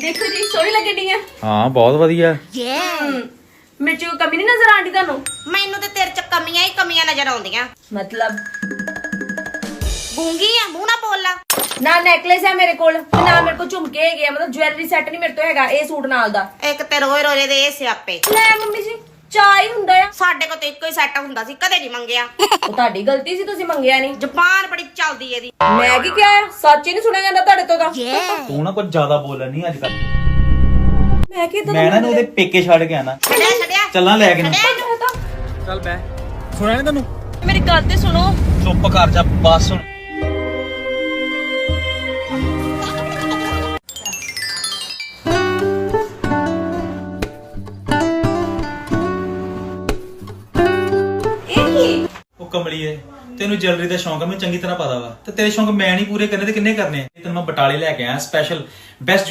ਦੇਖੋ ਜੀ ਸੋਹਣੀ ਲੱਗਣੀ ਆ ਹਾਂ ਬਹੁਤ ਵਧੀਆ। ਕੋਈ ਕਮੀ ਨਹੀਂ ਨਜ਼ਰ ਆਂਦੀ ਤੁਹਾਨੂੰ? ਮੈਨੂੰ ਤੇ ਤੇਰੇ ਚ ਕਮੀਆਂ ਹੀ ਕਮੀਆਂ ਨਜ਼ਰ ਆਉਂਦੀਆਂ। ਮਤਲਬ? ਗੂੰਗੀ ਆ ਮੂੰਹ ਨਾ ਬੋਲਾਂ ਨਾ ਨੈਕਲੇਸ ਹੈ ਮੇਰੇ ਕੋਲ ਤੇ ਨਾ ਮੇਰੇ ਕੋਲ ਝੁਮਕੇ ਹੈਗੇ ਆ ਮਤਲਬ ਜੁਐਲਰੀ ਸੈੱਟ ਨਹੀਂ ਮੇਰੇ ਤੋਂ ਹੈਗਾ ਇਹ ਸੂਟ ਨਾਲ ਦਾ। ਇੱਕ ਤੇ ਰੋਏ ਰੋਏ ਦੇ ਇਹ ਸਿਆਪੇ। ਲੈ ਮੰਮੀ ਜੀ। ਚਾਹ ਹੀ ਹੁੰਦਾ ਆ। ਸਾਡੇ ਕੋਲ ਤੇ ਇੱਕੋ ਹੀ ਸੈੱਟ ਹੁੰਦਾ ਸੀ ਕਦੇ ਨਹੀਂ ਮੰਗਿਆ। ਉਹ ਤੁਹਾਡੀ ਗਲਤੀ ਸੀ ਤੁਸੀਂ ਮੰਗਿਆ ਨਹੀਂ। ਜ਼ਬਾਨ ਬੜੀ ਚੱਲਦੀ ਇਹਦੀ। ਮੈਂ ਕੀ ਕਿਹਾ? ਸੱਚ ਹੀ ਨਹੀਂ ਸੁਣਿਆ ਜਾਂਦਾ ਤੁਹਾਡੇ ਤੋਂ ਤਾਂ। ਤੂੰ ਨਾ ਕੁਝ ਜ਼ਿਆਦਾ ਬੋਲਣ ਨਹੀਂ ਅੱਜ ਕੱਲ ਮੈਂ ਕੀ ਮੈਂ ਨਾ ਇਹਨੂੰ ਉਹਦੇ ਪੇਕੇ ਛੱਡ ਕੇ ਆਣਾ ਛੱਡਿਆ ਛੱਡਿਆ। ਚੱਲਾਂ ਲੈ ਕੇ ਚੱਲ ਬੈ ਸੁਣਿਆ ਨਹੀਂ ਤੈਨੂੰ? ਮੇਰੀ ਗੱਲ ਤੇ ਸੁਣੋ। ਚੁੱਪ ਕਰ ਜਾ ਬਸ ਹੁਣ ਉਹ ਕਮਲੀਏ ਤੈਨੂੰ ਜਵੈਲਰੀ ਦਾ ਸ਼ੌਂਕ ਆ, ਮੈਨੂੰ ਚੰਗੀ ਤਰ੍ਹਾਂ ਪਤਾ ਵਾ ਤੇ ਤੇਰੇ ਸ਼ੌਂਕ ਮੈਂ ਨਹੀਂ ਪੂਰੇ ਕਰਨੇ, ਤੇ ਕਿੰਨੇ ਕਰਨੇ ਆ? ਤੈਨੂੰ ਮੈਂ ਬਟਾਲੇ ਲੈ ਕੇ ਆਇਆ ਸਪੈਸ਼ਲ ਬੈਸਟ